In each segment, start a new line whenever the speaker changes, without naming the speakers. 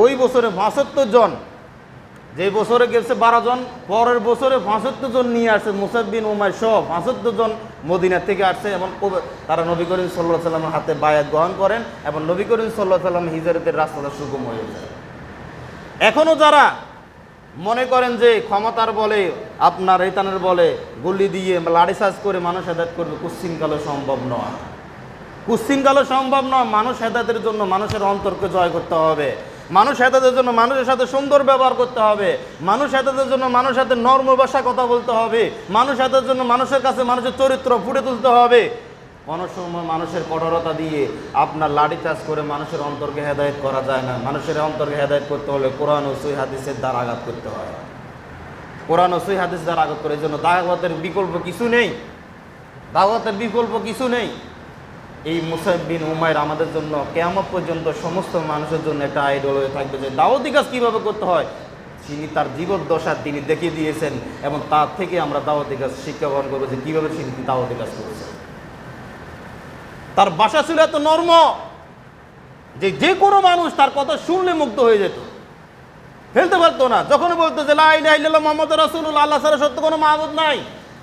ওই বছরে পঁচাত্তর জন, যে বছরে গেছে বারো জন, পরের বছরে পঁচাত্তর জন নিয়ে আসছে মুসাদ্দিন উমায় সহ পঁচাত্তর জন মদিনা থেকে আসছে এবং তারা নবী করিম সাল্লাহ সাল্লামের হাতে বায়াত গ্রহণ করেন এবং নবী করিম সাল্লাহ সাল্লাম হিজরতের রাস্তাটা সুগম হয়ে যায়। এখনও যারা মনে করেন যে ক্ষমতার বলে, আপনার রেতানের বলে গুলি দিয়ে লাড়ি সাজ করে মানুষ হেদায়ত করবে কুশ্চিনকালে সম্ভব নয়। কুশ্চিনকালে সম্ভব নয়, মানুষ হেদায়তের জন্য মানুষের অন্তরকে জয় করতে হবে। মানুষ হেদায়তের জন্য মানুষের সাথে সুন্দর ব্যবহার করতে হবে। মানুষ হেদায়তের জন্য মানুষের সাথে নর্ম ভাষায় কথা বলতে হবে। মানুষ হেদায়তের জন্য মানুষের কাছে মানুষের চরিত্র ফুটে তুলতে হবে। কোনো সময় মানুষের কঠোরতা দিয়ে আপনার লাঠি চাষ করে মানুষের অন্তরকে হেদায়ত করা যায় না। মানুষের অন্তরকে হেদায়ত করতে হলে কোরআন ও সই হাদিসের দ্বারা আঘাত করতে হয়। কোরআন ও সই হাদিস দ্বারা আঘাত করে। এই জন্য দাওয়াতের বিকল্প কিছু নেই। দাওয়াতের বিকল্প কিছু নেই। এই মুসাইবিন উমায়ের আমাদের জন্য কেমন পর্যন্ত সমস্ত মানুষের জন্য একটা আইডল হয়ে থাকবে যে দাওয়াতি কাজ কীভাবে করতে হয়? তিনি তার জীবদ্দশা তিনি দেখিয়ে দিয়েছেন এবং তার থেকে আমরা দাওয়াতি কাজ শিক্ষা গ্রহণ করব যে কীভাবে তিনি দাওয়াতি কাজ করেছেন তার বাসা ছিল এত নর্ম যে যে কোনো মানুষ তার কথা শুনলে মুগ্ধ হয়ে যেত। ফেলতে পারতো না। যখন বলতো যে লাই লাই মোহাম্মদ রসুল্লাহ আল্লাহ ছাড়া সত্য কোনো মাহবুদ নাই।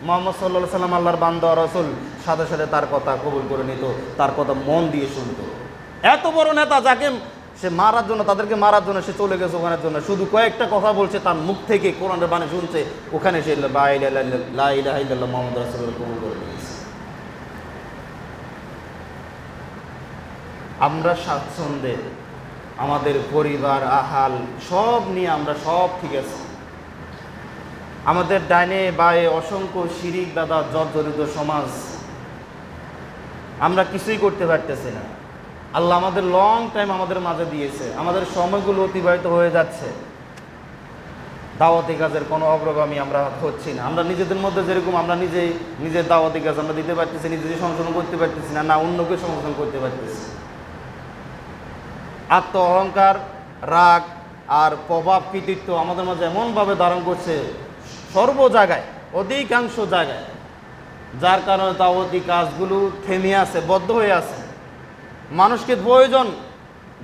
মোহাম্মদ সাল্লাহ সাল্লাম আল্লাহর বান্দা রসুল সাথে সাথে তার কথা কবুল করে নিত, তার কথা মন দিয়ে শুনতো। এত বড় নেতা যাকে সে মারার জন্য, তাদেরকে মারার জন্য সে চলে গেছে ওখানের জন্য, শুধু কয়েকটা কথা বলছে, তার মুখ থেকে কোরআনের বাণী শুনছে, ওখানে সে মোহাম্মদ রসুল কবুল করে আমরা স্বাচ্ছন্দ্যে, আমাদের পরিবার, আহাল, সব নিয়ে আমরা সব ঠিক আছে। আমাদের ডাইনে বায়ে অসংখ্য শিরিক দাদা, জর্জরিত সমাজ। আমরা কিছুই করতে পারতেছি না। আল্লাহ আমাদের লং টাইম আমাদের মাঝে দিয়েছে। আমাদের সময়গুলো অতিবাহিত হয়ে যাচ্ছে। দাওয়াতি কাজের কোনো অগ্রগামী আমরা হচ্ছি না। আমরা নিজেদের মধ্যে যেরকম আমরা নিজে, নিজের দাওয়াতি কাজ আমরা দিতে পারতেছি, নিজেদের সংশোধন করতে পারতেছি না না অন্যকে সংশোধন করতে পারতেছি। আত্ম অহংকার, রাগ আর প্রভাব কৃতিত্ব আমাদের মাঝে এমনভাবে ধারণ করছে সর্ব জায়গায়, অধিকাংশ জায়গায়, যার কারণে দাওয়াতি কাজগুলো থেমে আছে, বদ্ধ হয়ে আছে। মানুষকে প্রয়োজন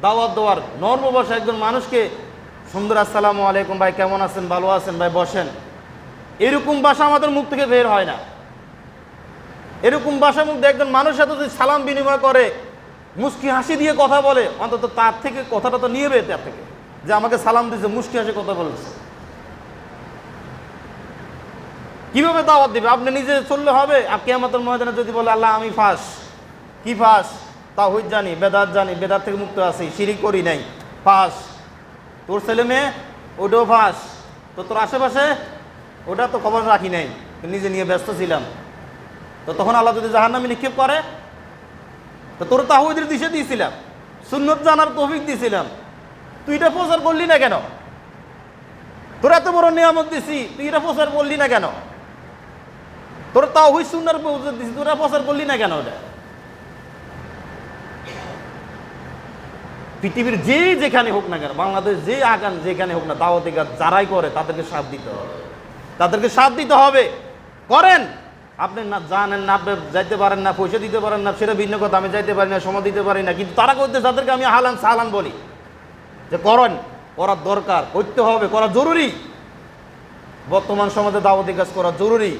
দাওয়াত দেওয়ার নর্ম বসা একজন মানুষকে, সুন্দর আসসালামু আলাইকুম ভাই, কেমন আছেন, ভালো আছেন ভাই, বসেন। এরকম ভাষা আমাদের মুখ থেকে বের হয় না। এরকম ভাষা মুখ একজন মানুষের সাথে যদি সালাম বিনিময় করে, মুস্কি হাসি দিয়ে কথা বলে, অন্তত তার থেকে কথাটা তো নিয়ে তার থেকে। যে আমাকে সালাম দিয়েছে, মুস্কি হাসি কথা বলেছে। কীভাবে দাওয়াত দিবে? আপনি নিজে চললে হবে। আর কেয়ামতের ময়দানে যদি বলে, আল্লাহ, আমি ফাঁস। কি ফাঁস? তা হইত জানি, বেদাত জানি, বেদাত থেকে মুক্ত আছি সিঁড়ি করি নাই। ফাঁস। তোর ছেলে মেয়ে, ওটাও ফাঁস। তো তোর আশেপাশে, ওটা তো খবর রাখি নাই। নিজে নিয়ে ব্যস্ত ছিলাম। তো তখন আল্লাহ যদি জাহান্নামে নিক্ষেপ করে, তো তোর তাহিদের দিশে দিয়েছিলাম। সুন্নত জানার তৌফিক দিয়েছিলাম। তুই এটা প্রচার করলি না কেন? তোর এত বড় নিয়ামত দিছি, তুই এটা প্রচার করলি না কেন? তোর সুন্নার প্রচার দিছি, তোরা প্রচার করলি না কেন ওটা? পৃথিবীর যে যেখানে হোক না কেন, বাংলাদেশ যে আগান যেখানে হোক না, দাওয়াতি কাজ যারাই করে, তাদেরকে সাথ দিতে হবে। তাদেরকে সাথ দিতে হবে। করেন। আপনি না জানেন না, আপনি যাইতে পারেন না, পয়সা দিতে পারেন না, সেটা ভিন্ন কথা, আমি যাইতে পারি না, সময় দিতে পারি না, কিন্তু তারা করতে তাদেরকে আমি হালান সালান বলি। যে করেন, করার দরকার, করতে হবে, করা জরুরি। বর্তমান সমাজে দাওয়াতি কাজ করা জরুরি।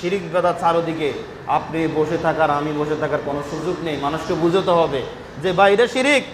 শিরিক বেদা চারোদিকে আপনি বসে থাকার, আমি বসে থাকার কোনো সুযোগ নেই। মানুষকে বুঝতে হবে যে বাইরে শিরিক।